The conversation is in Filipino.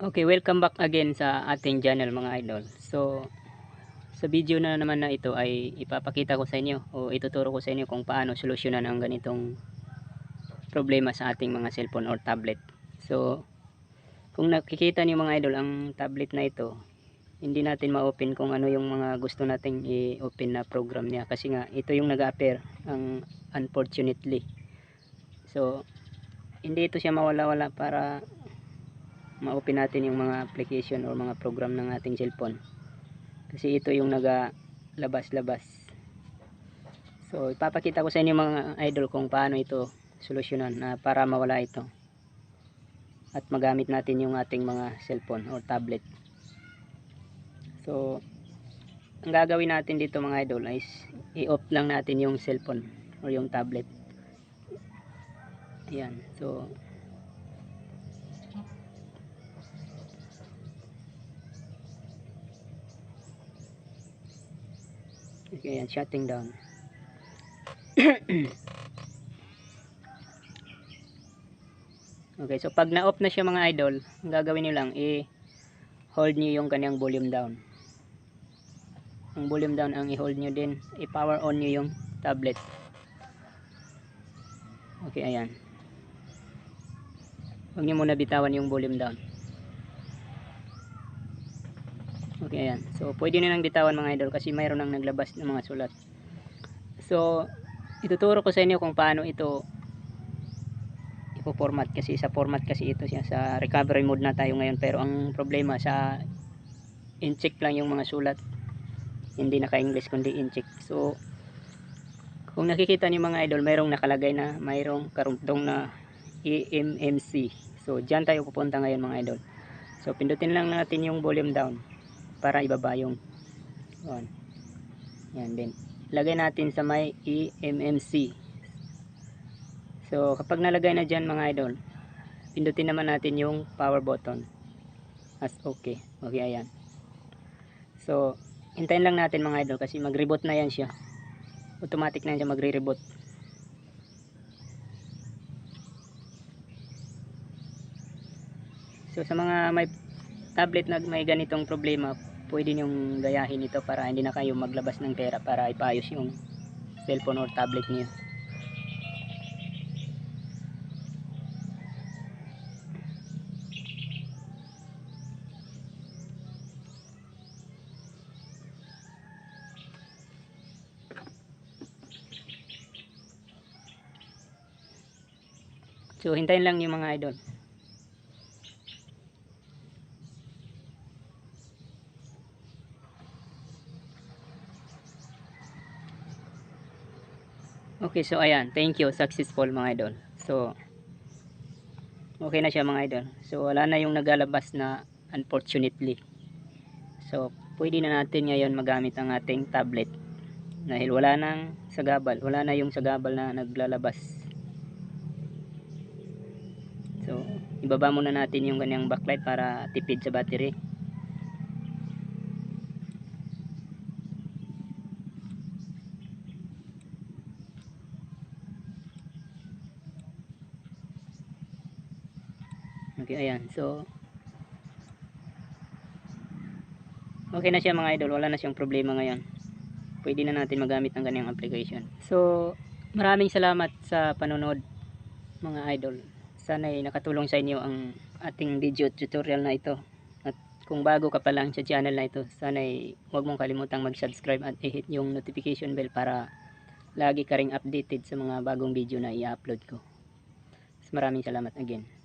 Okay, welcome back again sa ating channel mga idol. So, sa video na naman na ito ay ipapakita ko sa inyo o ituturo ko sa inyo kung paano solusyonan ang ganitong problema sa ating mga cellphone or tablet. So, kung nakikita niyo mga idol ang tablet na ito, hindi natin ma-open kung ano yung mga gusto nating i-open na program niya kasi nga ito yung nag-appear ang unfortunately. So, hindi ito siya mawala-wala para ma-open natin yung mga application or mga program ng ating cellphone. Kasi ito yung naga labas-labas so ipapakita ko sa inyo mga idol kung paano ito solusyonan na para mawala ito at magamit natin yung ating mga cellphone or tablet. So ang gagawin natin dito mga idol is i-off lang natin yung cellphone or yung tablet. Ayan. So Okay, yan, shutting down. okay, so pag na-off na siya mga idol, ang gagawin niyo lang, i-hold niyo yung kanyang volume down. Ang volume down ang i-hold niyo din, i-power on niyo yung tablet. Okay, ayan. Huwag niyo muna bitawan yung volume down. Okay, ayan. So, pwede nyo nang bitawan mga idol kasi mayroon nang naglabas ng mga sulat. So, ituturo ko sa inyo kung paano ito ipo-format kasi sa format kasi ito siya sa recovery mode na tayo ngayon. Pero ang problema sa in-check lang yung mga sulat. Hindi naka-English kundi in-check. So kung nakikita niyo mga idol mayroong nakalagay na mayroong karugtong na EMMC so dyan tayo pupunta ngayon mga idol. So pindutin lang natin yung volume down para ibaba yung on. Yan din. Lagay natin sa may EMMC. So, kapag nalagay na dyan mga idol, pindutin naman natin yung power button. As okay. Okay, ayan. So, hintayin lang natin mga idol kasi mag-reboot na yan siya. Automatic na yan siya magre-reboot. So, sa mga may tablet na may ganitong problema, pwede nyong gayahin ito para hindi na kayo maglabas ng pera para ipayos yung cellphone or tablet niyo. So hintayin lang yung mga idol. Okay, so ayan. Thank you. Successful mga idol. So, okay na siya mga idol. So, wala na yung nagalabas na unfortunately. So, pwede na natin ngayon magamit ang ating tablet. Dahil wala nang sagabal. Wala na yung sagabal na naglalabas. So, ibaba muna natin yung ganyang backlight para tipid sa battery. Okay, ayan. So, okay na siya mga idol. Wala na siyang problema ngayon. Pwede na natin magamit ang kanyang application. So, maraming salamat sa panonood mga idol. Sana ay nakatulong sa inyo ang ating video tutorial na ito. At kung bago ka pa lang sa channel na ito, sana ay huwag mong kalimutang mag-subscribe at i-hit yung notification bell para lagi ka updated sa mga bagong video na i-upload ko. So, maraming salamat again.